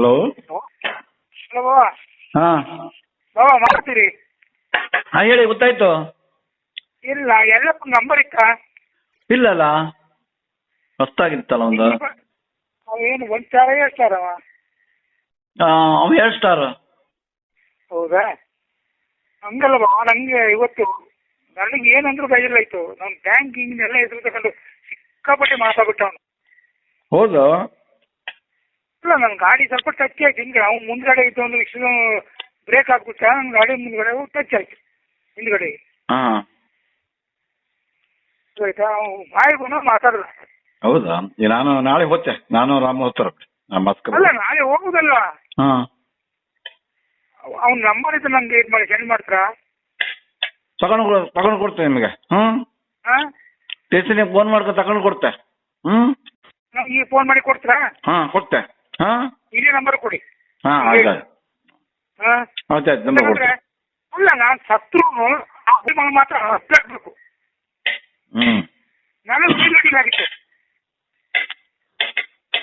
Hello? Hello? ಹಾಂ. ಬಾವ ಮಾಡ್ತೀರಿ? ಹಾಂ ಹೇಳಿ ಗೊತ್ತಾಯ್ತು. ಇಲ್ಲ ಎಲ್ಲಪ್ಪ ನಂಬರ್ ಇತ್ತ? ಇಲ್ಲಲ್ಲ. ಹೊಸ್ತಾಗಿತ್ತಲ್ಲ ಒಂದು. ಅವೇನು ಒಂದು ಸಾವಿರ ಎರಡು ಸಾವಿರ ಅವ ಅವ ಎರಡು ಸ್ಟಾರ್ ಹೌದಾ? ಹಂಗಲ್ಲ ಬಾವ ನಂಗೆ ಇವತ್ತು ನನಗೆ ಏನಂದ್ರೂ ಬೈಲಾಯ್ತು ನಮ್ಮ ಬ್ಯಾಂಕಿಂಗ್ ಎಲ್ಲ ಹೆಸರು ತಗೊಂಡು ಸಿಕ್ಕಾಪಟ್ಟೆ ಮಾತಾಡ್ಬಿಟ್ಟ ಅವನು ಹೌದು. ಇಲ್ಲ ನನ್ನ ಗಾಡಿ ಸ್ವಲ್ಪ ಟಚ್ ಆಯ್ತು. ಹಿಂದ್ಗಡೆ ಅವ್ನು ಮುಂದ್ಗಡೆ ಇದ್ದು ಒಂದು ವಿಷಯ ಬ್ರೇಕ್ ಹಾಕ್ಬಿಟ್ಟ ನನ್ನ ಗಾಡಿ ಮುಂದ್ಗಡೆ ಟಚ್ ಆಯ್ತು. ಹಿಂದ್ಗಡೆ. ಹಾಂ. ಆಯ್ತಾ? ಅವ್ನು ಬಾಯಿ ಬಂದ ಮಾತಾಡಿದ. ಹೌದಾ? ಈ ನಾನು ನಾಳೆ ಹೋಗ್ತೆ. ನಾನು ರಾಮ ಹೋಗ್ತಾರ ಅಲ್ಲ ನಾಳೆ ಹೋಗುದಲ್ಲ ಹಾಂ. ಅವ್ನ ನಂಬರ್ ಇದ್ರೆ ನಂಗೆ ಇದು ಮಾಡಿ ಸೆಂಡ್ ಮಾಡ್ತೀರಾ? ತಗೊಂಡು ತಗೊಂಡು ಕೊಡ್ತೆ ನಿಮಗೆ. ಹ್ಞೂ ಹಾಂ ಸ್ಟೇಷನಿಗೆ ಫೋನ್ ಮಾಡ್ಕೊ ತಗೊಂಡು ಕೊಡ್ತೆ. ಹ್ಞೂ ಈಗ ಫೋನ್ ಮಾಡಿ ಕೊಡ್ತೀರಾ? ಹಾಂ ಕೊಡ್ತೆ ಹಾಂ ಇದೇ ನಂಬರ್ ಕೊಡಿ ಹಾಂ ಆಯ್ತು ಆಯ್ತು ನಂಬರ್ ಅಲ್ಲ ನಾನು ಸತ್ರು ಅಭಿಮಾನ ಮಾತ್ರ ಹಸ್ತಾಗ್ಬೇಕು ಹ್ಮ್. ನನಗೆ ಆಗಿತ್ತು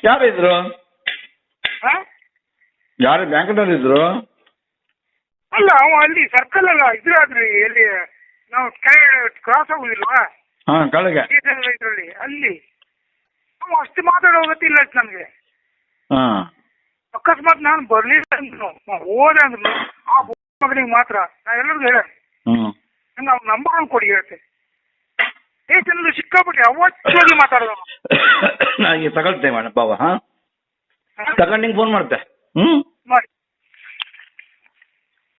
ಯಾರು ಇದ್ರು ಹಾಂ ಯಾರು ಬ್ಯಾಂಕ್ನಲ್ಲಿ ಇದ್ರು? ಅಲ್ಲ ಅವ ಅಲ್ಲಿ ಸರ್ಕಲ್ ಅಲ್ಲ ಇದ್ರಾದ್ರಿ ಎಲ್ಲಿ ನಾವು ಕೈ ಕ್ರಾಸ್ ಆಗುದಿಲ್ವಾ ಹಾ ಕಳೆಗೆ. ಇದರಲ್ಲಿ ಅಲ್ಲಿ. ಅವ ಅಷ್ಟು ಮಾತಾಡೋ ಗೊತ್ತಿಲ್ಲ ನಮ್ಗೆ ಹಾಂ. ಅಕಸ್ಮಾತ್ ನಾನು ಬರ್ಲಿಲ್ಲ ಅಂದ್ರು ಹೋದೆ ಅಂದ್ರು ಆ ಮಗನಿಗೆ ಮಾತ್ರ ನಾ ಎಲ್ಲರಿಗೂ ಹೇಳ. ನಂಗೆ ಅವ್ನ ನಂಬರ್ ಒಂದು ಕೊಡಿ ಹೇಳ್ತೆ. ಏ ಚಂದ್ರ ಸಿಕ್ಕಾಪಟ್ಟೆ ಅವತ್ತಾಗಿ ಮಾತಾಡೋದು ಅವ್ನು. ನನಗೆ ತಗೊಳ್ತೆ ಮೇಡಮ್ ಬಾಬಾ ಹಾಂ? ತಗೊಂಡು ನಿಂಗೆ ಫೋನ್ ಮಾಡ್ತೆ. ಹ್ಞೂ ಮಾಡಿ.